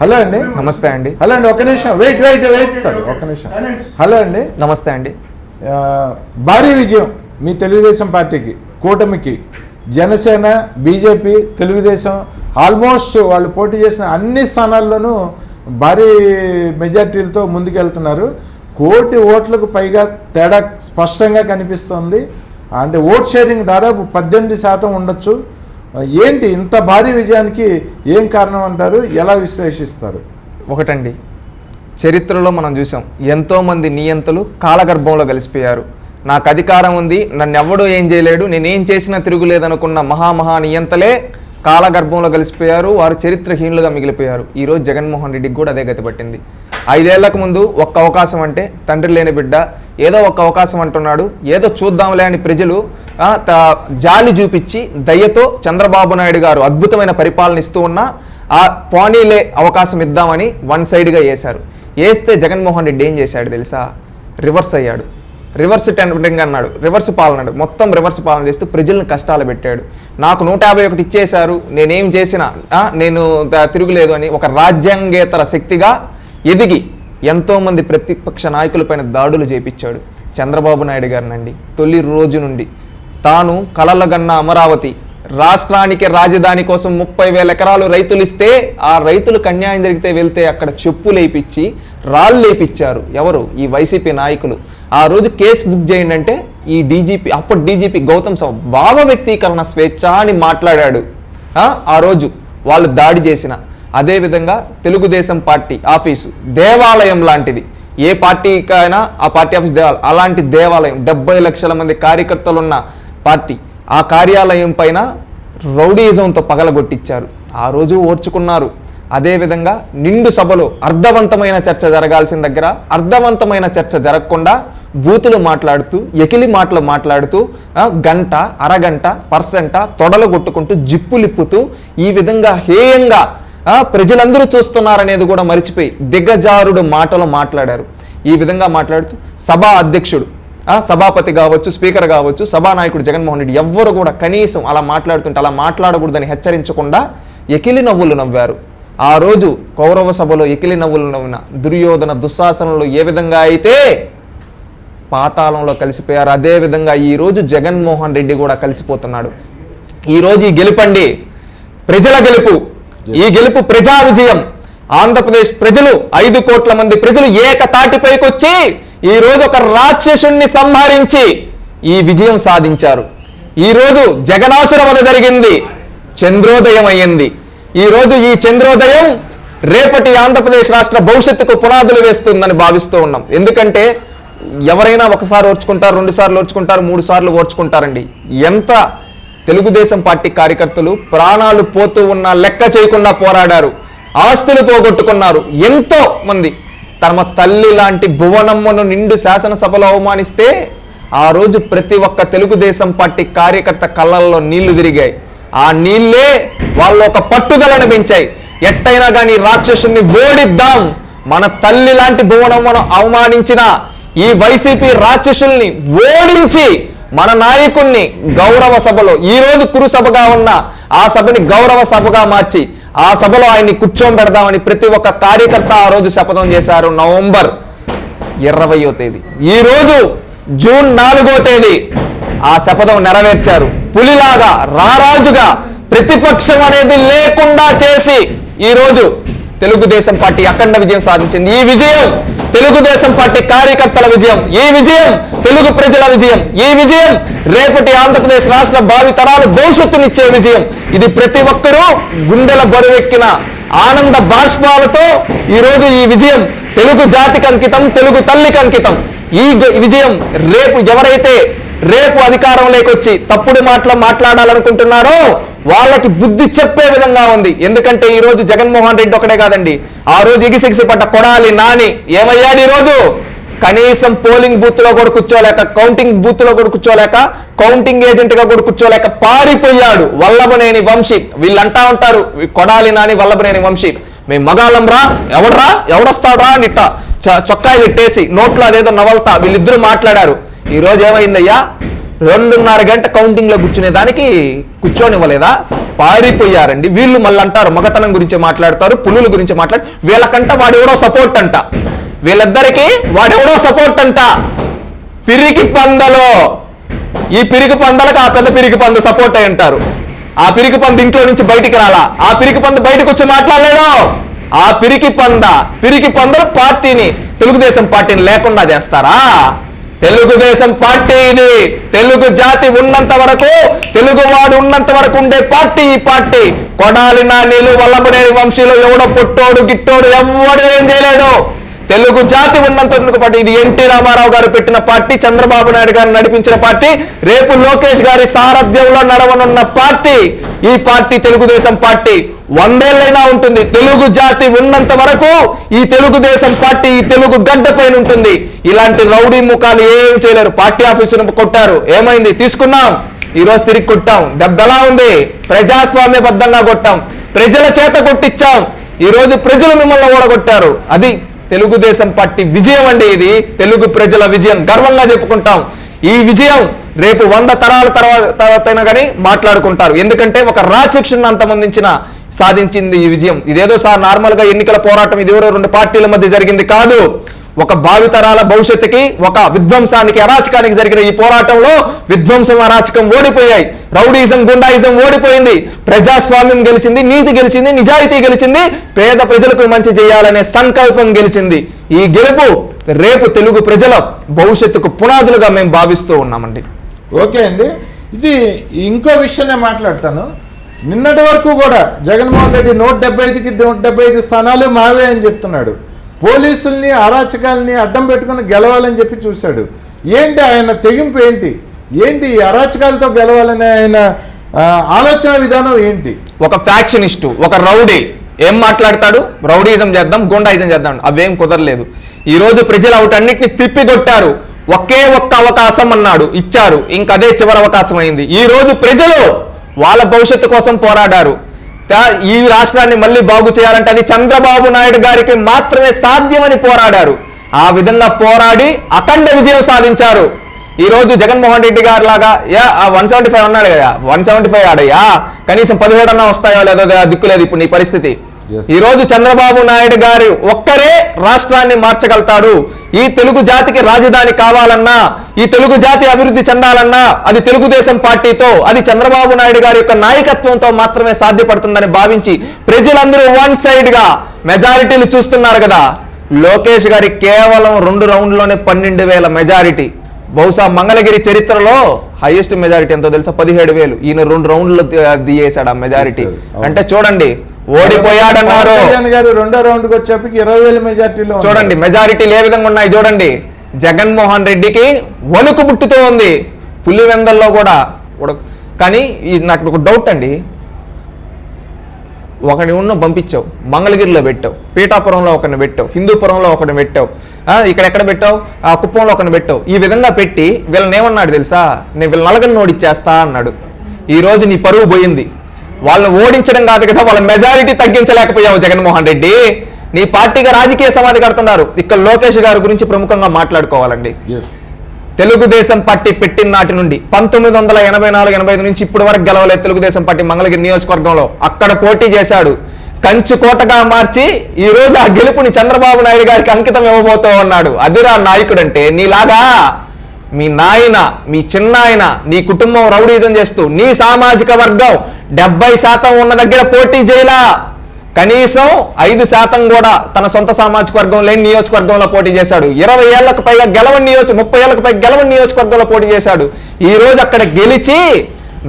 Hello అండి. నమస్తే అండి. హలో అండి ఒక నిమిషం. వెయిట్ వెయిట్ వెయిట్ సార్ ఒక నిమిషం. హలో అండి. నమస్తే అండి. భారీ విజయం మీ తెలుగుదేశం పార్టీకి కూటమికి. జనసేన బీజేపీ తెలుగుదేశం ఆల్మోస్ట్ వాళ్ళు పోటీ చేసిన అన్ని స్థానాల్లోనూ భారీ మెజార్టీలతో ముందుకెళ్తున్నారు. కోటి ఓట్లకు పైగా తేడా స్పష్టంగా కనిపిస్తుంది. అంటే ఓట్ షేరింగ్ దాదాపు పద్దెనిమిది శాతం ఉండొచ్చు. ఏంటి ఇంత భారీ విజయానికి ఏం కారణం అంటారు? ఎలా విశ్లేషిస్తారు? ఒకటండి. చరిత్రలో మనం చూసాం ఎంతోమంది నియంతలు కాలగర్భంలో కలిసిపోయారు. నాకు అధికారం ఉంది నన్ను ఎవడో ఏం చేయలేడు నేనేం చేసినా తిరుగులేదనుకున్న మహామహా నియంతలే కాలగర్భంలో కలిసిపోయారు వారు చరిత్రహీనులుగా మిగిలిపోయారు. ఈరోజు జగన్మోహన్ రెడ్డికి కూడా అదే గతిపట్టింది ఐదేళ్ళకు ముందు ఒక్క అవకాశం అంటే తండ్రి లేని బిడ్డ ఏదో ఒక్క అవకాశం అంటున్నాడు ఏదో చూద్దాంలే అని ప్రజలు జాలి చూపించి దయ్యతో చంద్రబాబు నాయుడు గారు అద్భుతమైన పరిపాలన ఇస్తూ ఉన్నా ఆ పోనీలే అవకాశం ఇద్దామని వన్ సైడ్గా వేశారు. వేస్తే జగన్మోహన్ రెడ్డి ఏం చేశాడు తెలుసా? రివర్స్ అయ్యాడు. రివర్స్ టెండరింగ్ అన్నాడు. రివర్స్ పాలన మొత్తం రివర్స్ పాలన చేస్తూ ప్రజలను కష్టాలు పెట్టాడు. నాకు నూట యాభై ఒకటి ఇచ్చేశారు. నేనేం చేసినా నేను తిరుగులేదు అని ఒక రాజ్యాంగేతర శక్తిగా ఎదిగి ఎంతోమంది ప్రతిపక్ష నాయకులపైన దాడులు చేపించాడు చంద్రబాబు నాయుడు గారినండి తొలి రోజు నుండి తాను కలలగన్న అమరావతి. రాష్ట్రానికి రాజధాని కోసం ముప్పై వేల ఎకరాలు రైతులు ఇస్తే ఆ రైతులకు అన్యాయం జరిగితే వెళ్తే అక్కడ చెప్పు లేపిచ్చి రాళ్ళు లేపించారు ఎవరు? ఈ వైసీపీ నాయకులు. ఆ రోజు కేసు బుక్ చేయండి అంటే ఈ డీజీపీ అప్పుడు డీజీపీ గౌతమ్ సవ భావ వ్యక్తీకరణ స్వేచ్ఛ అని మాట్లాడాడు. ఆ, రోజు వాళ్ళు దాడి చేసిన. అదేవిధంగా తెలుగుదేశం పార్టీ ఆఫీసు దేవాలయం లాంటిది. ఏ పార్టీకైనా ఆ పార్టీ ఆఫీస్ దేవాలయం అలాంటి దేవాలయం. డెబ్బై లక్షల మంది కార్యకర్తలు ఉన్న పార్టీ ఆ కార్యాలయం పైన రౌడీజంతో పగలగొట్టించారు. ఆ రోజు ఓర్చుకున్నారు. అదేవిధంగా నిండు సభలో అర్థవంతమైన చర్చ జరగాల్సిన దగ్గర అర్థవంతమైన చర్చ జరగకుండా బూతులు మాట్లాడుతూ ఎకిలి మాటలు మాట్లాడుతూ గంట అరగంట పర్సెంట తొడలు కొట్టుకుంటూ జిప్పులిప్పుతూ ఈ విధంగా హేయంగా ప్రజలందరూ చూస్తున్నారనేది కూడా మర్చిపోయి దిగజారుడు మాటలు మాట్లాడారు. ఈ విధంగా మాట్లాడుతూ సభా అధ్యక్షుడు సభాపతి కావచ్చు స్పీకర్ కావచ్చు సభానాయకుడు జగన్మోహన్ రెడ్డి ఎవ్వరు కూడా కనీసం అలా మాట్లాడుతుంటే అలా మాట్లాడకూడదని హెచ్చరించకుండా ఎకిలి నవ్వులు నవ్వారు. ఆ రోజు కౌరవ సభలో ఎకిలి నవ్వులు నవ్విన దుర్యోధన దుశ్శాసనంలో ఏ విధంగా అయితే పాతాళంలో కలిసిపోయారు అదే విధంగా జగన్మోహన్ రెడ్డి కూడా కలిసిపోతున్నాడు. ఈరోజు ఈ గెలుపండి. ప్రజల గెలుపు. ఈ గెలుపు ప్రజా విజయం. ఆంధ్రప్రదేశ్ ప్రజలు ఐదు కోట్ల మంది ప్రజలు ఏకతాటిపైకి ఈరోజు ఈ రోజు ఒక రాక్షసుణ్ణి సంహరించి ఈ విజయం సాధించారు. ఈ రోజు జగనాసుర వద జరిగింది. చంద్రోదయం అయ్యింది. ఈరోజు ఈ చంద్రోదయం రేపటి ఆంధ్రప్రదేశ్ రాష్ట్ర భవిష్యత్తుకు పునాదులు వేస్తుందని భావిస్తూ ఉన్నాం. ఎందుకంటే ఎవరైనా ఒకసారి ఓర్చుకుంటారు రెండు సార్లు ఓర్చుకుంటారు మూడు సార్లు ఓర్చుకుంటారండి. ఎంత తెలుగుదేశం పార్టీ కార్యకర్తలు ప్రాణాలు పోతూ ఉన్నా లెక్క చేయకుండా పోరాడారు. ఆస్తులు పోగొట్టుకున్నారు. ఎంతో మంది. తమ తల్లి లాంటి భువనమ్మను నిండు శాసనసభలో అవమానిస్తే ఆ రోజు ప్రతి ఒక్క తెలుగుదేశం పార్టీ కార్యకర్త కళ్ళల్లో నీళ్ళు తిరిగాయి. ఆ నీళ్ళే వాళ్ళు ఒక పట్టుదలను పెంచాయి. ఎట్టయినా కానీ రాక్షసుని ఓడిద్దాం. మన తల్లి లాంటి భువనమ్మను అవమానించిన ఈ వైసీపీ రాక్షసుల్ని ఓడించి మన నాయకుణ్ణి గౌరవ సభలో ఈ రోజు కురు సభగా ఉన్న ఆ సభని గౌరవ సభగా మార్చి ఆ సభలో ఆయన్ని కూర్చోబెడదామని ప్రతి ఒక్క కార్యకర్త ఆ రోజు శపథం చేశారు. నవంబర్ ఇరవయో తేదీ. ఈ రోజు జూన్ నాలుగో తేదీ ఆ శపథం నెరవేర్చారు. పులిలాగా రారాజుగా ప్రతిపక్షం అనేది లేకుండా చేసి ఈరోజు తెలుగుదేశం పార్టీ అఖండ విజయం సాధించింది. ఈ విజయం తెలుగుదేశం పార్టీ కార్యకర్తల విజయం. ఈ విజయం తెలుగు ప్రజల విజయం. ఈ విజయం రేపటి ఆంధ్రప్రదేశ్ రాష్ట్ర భావి తరాలు భవిష్యత్తునిచ్చే విజయం. ఇది ప్రతి ఒక్కరూ గుండెల బరువెక్కిన ఆనంద బాష్పాలతో ఈరోజు ఈ విజయం తెలుగు జాతికి అంకితం తెలుగు తల్లికి అంకితం. ఈ విజయం రేపు ఎవరైతే రేపు అధికారం లేకొచ్చి తప్పుడు మాటలు మాట్లాడాలనుకుంటున్నారో వాళ్ళకి బుద్ధి చెప్పే విధంగా ఉంది. ఎందుకంటే ఈ రోజు జగన్మోహన్ రెడ్డి ఒకటే కాదండి. ఆ రోజు ఎగిసెగిసి పడ్డ కొడాలి నాని. ఏమయ్యాడు ఈ రోజు? కనీసం పోలింగ్ బూత్లో కూడా కూర్చోలేక కౌంటింగ్ బూత్లో కూడా కూర్చోలేక కౌంటింగ్ ఏజెంట్గా కూడా కూర్చోలేక పారిపోయాడు వల్లభనేని వంశీ. వీళ్ళు అంటా ఉంటారు కొడాలి నాని వల్లభనేని వంశీ. మేము మగాళ్ళం రా. ఎవడ్రా? ఎవడొస్తాడురా? నిట్ట ఇట్ట చ- ఇట్టేసి నోట్లో అదేదో నవల్తా. వీళ్ళిద్దరూ మాట్లాడారు. ఈ రోజు ఏమైందయ్యా? రెండున్నర గంట కౌంటింగ్లో కూర్చునేదానికి కూర్చోనివ్వలేదా? పారిపోయారండి. వీళ్ళు మళ్ళీ అంటారు మగతనం గురించి మాట్లాడతారు పులుల గురించి మాట్లాడు వీళ్ళకంట వాడెవడో సపోర్ట్ అంట. వీళ్ళిద్దరికీ వాడెవడో సపోర్ట్ అంట. పిరికి పందలో. ఈ పిరికి పందలకు ఆ పెద్ద పిరికి పంద సపోర్ట్ అయి ఉంటారు. ఆ పిరికి పంద ఇంట్లో నుంచి బయటికి రాలా. ఆ పిరికి పంద బయటకు వచ్చి మాట్లాడలేడు. ఆ పిరికి పంద పిరికి పందలు పార్టీని తెలుగుదేశం పార్టీని లేకుండా చేస్తారా? తెలుగుదేశం పార్టీ ఇది. తెలుగు జాతి ఉన్నంత వరకు తెలుగువాడు ఉన్నంత వరకు ఉండే పార్టీ ఈ పార్టీ. కొడాలి నానీలు వల్లబడే వంశీలు ఎవడో పుట్టోడు గిట్టోడు ఎవడు ఏం చేయలేడు. తెలుగు జాతి ఉన్నంత పాటు పార్టీ ఇది ఎన్టీ రామారావు గారు పెట్టిన పార్టీ చంద్రబాబు నాయుడు గారు నడిపించిన పార్టీ రేపు లోకేష్ గారి సారథ్యంలో నడవనున్న పార్టీ ఈ పార్టీ తెలుగుదేశం పార్టీ వందేళ్ళైనా ఉంటుంది. తెలుగు జాతి ఉన్నంత వరకు ఈ తెలుగుదేశం పార్టీ ఈ తెలుగు గడ్డ పైన ఉంటుంది. ఇలాంటి రౌడీ ముఖాలు ఏం చేయలేరు. పార్టీ ఆఫీసును కొట్టారు. ఏమైంది? తీసుకున్నాం. ఈ రోజు తిరిగి కొట్టాం. దెబ్బ ఎలా ఉంది? ప్రజాస్వామ్యబద్ధంగా కొట్టాం. ప్రజల చేత కొట్టించాం ఈ రోజు ప్రజలు మిమ్మల్ని ఓడగొట్టారు. అది తెలుగుదేశం పార్టీ విజయం అండి ఇది. తెలుగు ప్రజల విజయం. గర్వంగా చెప్పుకుంటాం. ఈ విజయం రేపు వంద తరాల తర్వాత తర్వాత అయినా కానీ మాట్లాడుకుంటారు. ఎందుకంటే ఒక రాచక్షుని అంతమందించిన సాధించింది ఈ విజయం. ఇదేదో సార్ నార్మల్గా ఎన్నికల పోరాటం ఇదివరో రెండు పార్టీల మధ్య జరిగింది కాదు. ఒక భావితరాల భవిష్యత్తుకి ఒక విధ్వంసానికి అరాచకానికి జరిగిన ఈ పోరాటంలో విధ్వంసం అరాచకం ఓడిపోయాయి. రౌడీజం గుండాయిజం ఓడిపోయింది. ప్రజాస్వామ్యం గెలిచింది నీతి గెలిచింది నిజాయితీ గెలిచింది పేద ప్రజలకు మంచి చేయాలనే సంకల్పం గెలిచింది. ఈ గెలుపు రేపు తెలుగు ప్రజల భవిష్యత్తుకు పునాదులుగా మేము భావిస్తూ ఉన్నామండి. ఓకే అండి. ఇది ఇంకో విషయం నేను మాట్లాడతాను. నిన్నటి వరకు కూడా జగన్మోహన్ రెడ్డి నూట డెబ్బై ఐదుకి నూట డెబ్బై ఐదు స్థానాలు మావే అని చెప్తున్నాడు. పోలీసుల్ని అరాచకాలని అడ్డం పెట్టుకుని గెలవాలని చెప్పి చూశాడు. ఏంటి ఆయన తెగింపు ఏంటి? ఏంటి ఈ అరాచకాలతో గెలవాలని ఆయన ఆలోచన విధానం ఏంటి? ఒక ఫ్యాక్షనిస్టు ఒక రౌడీ. ఏం మాట్లాడతాడు? రౌడీజం చేద్దాం గుండాయిజం చేద్దాం. అవేం కుదరలేదు. ఈ రోజు ప్రజలు వాటన్నిటిని తిప్పికొట్టారు. ఒకే ఒక్క అవకాశం అన్నాడు ఇచ్చారు. ఇంకదే చివరి అవకాశం అయింది. ఈరోజు ప్రజలు వాళ్ళ భవిష్యత్తు కోసం పోరాడారు. ఈ రాష్ట్రాన్ని మళ్ళీ బాగు చేయాలంటే అది చంద్రబాబు నాయుడు గారికి మాత్రమే సాధ్యమని పోరాడారు ఆ విధంగా పోరాడి అఖండ విజయం సాధించారు. ఈ రోజు జగన్మోహన్ రెడ్డి గారు లాగా యా వన్ సెవెంటీ ఫైవ్ అన్నాడు కదా వన్ సెవెంటీ ఫైవ్ ఆడయ్యా కనీసం పదిహేడు అన్నా వస్తాయో లేదో దిక్కులేదు ఇప్పుడు నీ పరిస్థితి. ఈ రోజు చంద్రబాబు నాయుడు గారు ఒక్కరే రాష్ట్రాన్ని మార్చగలుగుతాడు ఈ తెలుగు జాతికి రాజధాని కావాలన్నా ఈ తెలుగు జాతి అభివృద్ధి చెందాలన్నా అది తెలుగుదేశం పార్టీతో అది చంద్రబాబు నాయుడు గారి యొక్క నాయకత్వంతో మాత్రమే సాధ్యపడుతుందని భావించి ప్రజలందరూ వన్ సైడ్గా మెజారిటీలు చూస్తున్నారు కదా. లోకేష్ గారి కేవలం రెండు రౌండ్లోనే పన్నెండు వేల మెజారిటీ. బహుశా మంగళగిరి చరిత్రలో హైయెస్ట్ మెజారిటీ ఎంతో తెలుసా? పదిహేడు వేలు. ఈయన రెండు రౌండ్లు దియేశాడు ఆ మెజారిటీ. అంటే చూడండి ఓడిపోయాడన్నారు గారు రెండో రౌండ్కి వచ్చేప్పటికి ఇరవై వేల మెజార్టీలో. చూడండి మెజారిటీలు ఏ విధంగా ఉన్నాయి చూడండి. జగన్మోహన్ రెడ్డికి వణుకు పుట్టుతూ ఉంది. పులివెందల్లో కూడా. కానీ నాకు ఒక డౌట్ అండి. ఒకని ఉన్న పంపించావు మంగళగిరిలో పెట్టావు పీఠాపురంలో ఒకరిని పెట్టావు హిందూపురంలో ఒకరిని పెట్టావు. ఇక్కడ ఎక్కడ పెట్టావు? ఆ కుప్పంలో ఒకరిని పెట్టావు. ఈ విధంగా పెట్టి వీళ్ళని ఏమన్నాడు తెలుసా? నేను వీళ్ళ నలగని నోడిచ్చేస్తా అన్నాడు. ఈ రోజు నీ పరువు పోయింది. వాళ్ళని ఓడించడం కాదు కదా వాళ్ళ మెజారిటీ తగ్గించలేకపోయావు జగన్మోహన్ రెడ్డి. నీ పార్టీగా రాజకీయ సమాధి కడుతున్నారు. ఇక్కడ లోకేష్ గారి గురించి ప్రముఖంగా మాట్లాడుకోవాలండి. Yes. తెలుగుదేశం పార్టీ పెట్టిన నాటి నుండి పంతొమ్మిది వందల ఎనభై నాలుగు ఎనభై ఐదు నుంచి ఇప్పటి వరకు గెలవలేదు తెలుగుదేశం పార్టీ మంగళగిరి నియోజకవర్గంలో. అక్కడ పోటీ చేశాడు. కంచు కోటగా మార్చి ఈ రోజు ఆ గెలుపుని చంద్రబాబు నాయుడు గారికి అంకితం ఇవ్వబోతూ ఉన్నాడు. అదిరా నాయకుడు అంటే నీలాగా. మీ నాయన మీ చిన్నాయన నీ కుటుంబం రౌడీజం చేస్తూ నీ సామాజిక వర్గం డెబ్బై శాతం ఉన్న దగ్గర పోటీ చేయలా. కనీసం ఐదు శాతం కూడా తన సొంత సామాజిక వర్గం లేని నియోజకవర్గంలో పోటీ చేశాడు. ఇరవై ఏళ్ళకు పైగా గెలవని నియోజక ముప్పై ఏళ్ళకు పైగా గెలవని నియోజకవర్గంలో పోటీ చేశాడు. ఈ రోజు అక్కడ గెలిచి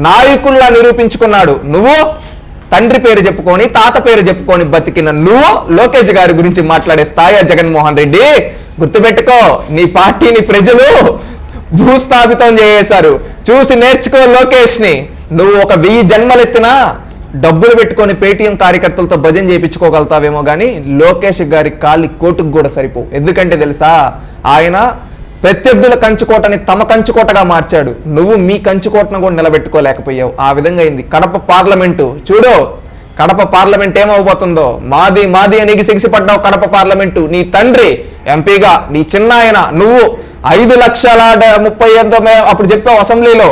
నాయకుల్లా నిరూపించుకున్నాడు. నువ్వు తండ్రి పేరు చెప్పుకొని తాత పేరు చెప్పుకొని బతికిన నువ్వు లోకేష్ గారి గురించి మాట్లాడే స్థాయి జగన్మోహన్ రెడ్డి. గుర్తుపెట్టుకో నీ పార్టీని ప్రజలు భూస్థాపితం చేసేశారు చూసి నేర్చుకో లోకేష్ని నువ్వు ఒక వెయ్యి జన్మలెత్తినా డబ్బులు పెట్టుకొని పేటీఎం కార్యకర్తలతో భజన చేయించుకోగలుగుతావేమో కానీ లోకేష్ గారి కాలి కోటుకు కూడా సరిపోవు. ఎందుకంటే తెలుసా? ఆయన ప్రత్యర్థుల కంచుకోటని తమ కంచుకోటగా మార్చాడు. నువ్వు మీ కంచుకోటను కూడా నిలబెట్టుకోలేకపోయావు. ఆ విధంగా అయింది. కడప పార్లమెంటు. చూడు కడప పార్లమెంట్ ఏమవబోతుందో మాది మాది అని సిగిసిపడ్డావు కడప పార్లమెంటు. నీ తండ్రి ఎంపీగా నీ చిన్నాయన నువ్వు ఐదు లక్షల ముప్పై ఎంతో అప్పుడు చెప్పావు అసెంబ్లీలో.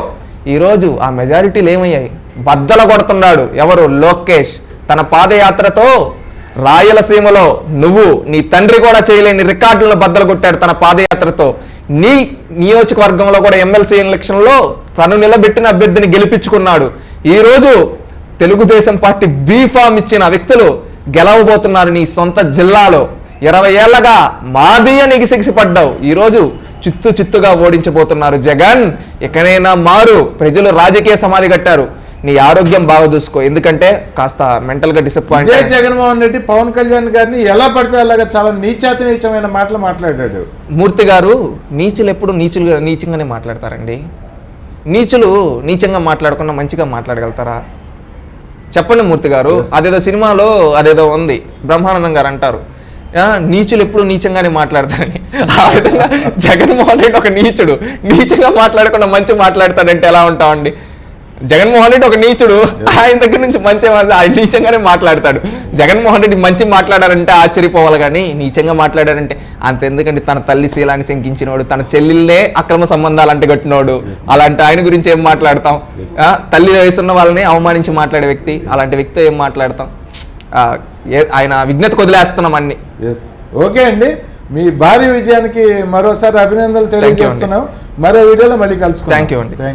ఈరోజు ఆ మెజారిటీలు ఏమయ్యాయి? బద్దల కొడుతున్నాడు ఎవరు? లోకేష్. తన పాదయాత్రతో రాయలసీమలో నువ్వు నీ తండ్రి కూడా చేయలేని రికార్డులను బద్దలు కొట్టాడు తన పాదయాత్రతో. నీ నియోజకవర్గంలో కూడా ఎమ్మెల్సీ ఎలక్షన్లో తను నిలబెట్టిన అభ్యర్థిని గెలిపించుకున్నాడు. ఈరోజు తెలుగుదేశం పార్టీ బీఫామ్ ఇచ్చిన వ్యక్తులు గెలవబోతున్నారు నీ సొంత జిల్లాలో. ఇరవై ఏళ్ళగా మాదీయ నిగిసిగిసి పడ్డావు. ఈరోజు చిత్తు చిత్తుగా ఓడించబోతున్నారు జగన్. ఎక్కడైనా మారు. ప్రజలు రాజకీయ సమాధి కట్టారు. నీ ఆరోగ్యం బాగా చూసుకో. ఎందుకంటే కాస్త మెంటల్గా డిసప్పాయింట్ జగన్మోహన్ రెడ్డి పవన్ కళ్యాణ్ గారిని ఎలా పడితే అలాగా చాలా నీచాతి నీచమైన మాటలు మాట్లాడాడు. మూర్తి గారు నీచులు ఎప్పుడు నీచులుగా నీచంగానే మాట్లాడతారండి. నీచులు నీచంగా మాట్లాడకుండా మంచిగా మాట్లాడగలుగుతారా? చెప్పండి మూర్తి గారు. అదేదో సినిమాలో అదేదో ఉంది. బ్రహ్మానందం గారు అంటారు. నీచులు ఎప్పుడు నీచంగానే మాట్లాడతారని. ఆ విధంగా జగన్మోహన్ రెడ్డి ఒక నీచుడు. నీచంగా మాట్లాడకుండా మంచి మాట్లాడతాడంటే ఎలా ఉంటామండి? జగన్మోహన్ రెడ్డి ఒక నీచుడు. ఆయన దగ్గర నుంచి మంచి ఆయన నీచంగానే మాట్లాడతాడు. జగన్మోహన్ రెడ్డి మంచి మాట్లాడారంటే ఆశ్చర్యపోవాలి కానీ నీచంగా మాట్లాడారంటే అంత ఎందుకంటే తన తల్లి శీలాన్ని శంకించినోడు తన చెల్లెళ్ళే అక్రమ సంబంధాలు అంటగట్టినోడు అలాంటి ఆయన గురించి ఏం మాట్లాడతాం? ఆ, తల్లి వయసున్న వాళ్ళని అవమానించి మాట్లాడే వ్యక్తి అలాంటి వ్యక్తితో ఏం మాట్లాడతాం? ఏ- ఆయన విజ్ఞత వదిలేస్తున్నాం అన్ని. ఎస్ ఓకే అండి. మీ భారీ విజయానికి మరోసారి అభినందనలు. తెలియజేస్తున్నాం. మరో వీడియోలో మళ్ళీ కలుసుకుందాం. Thank you అండి. థ్యాంక్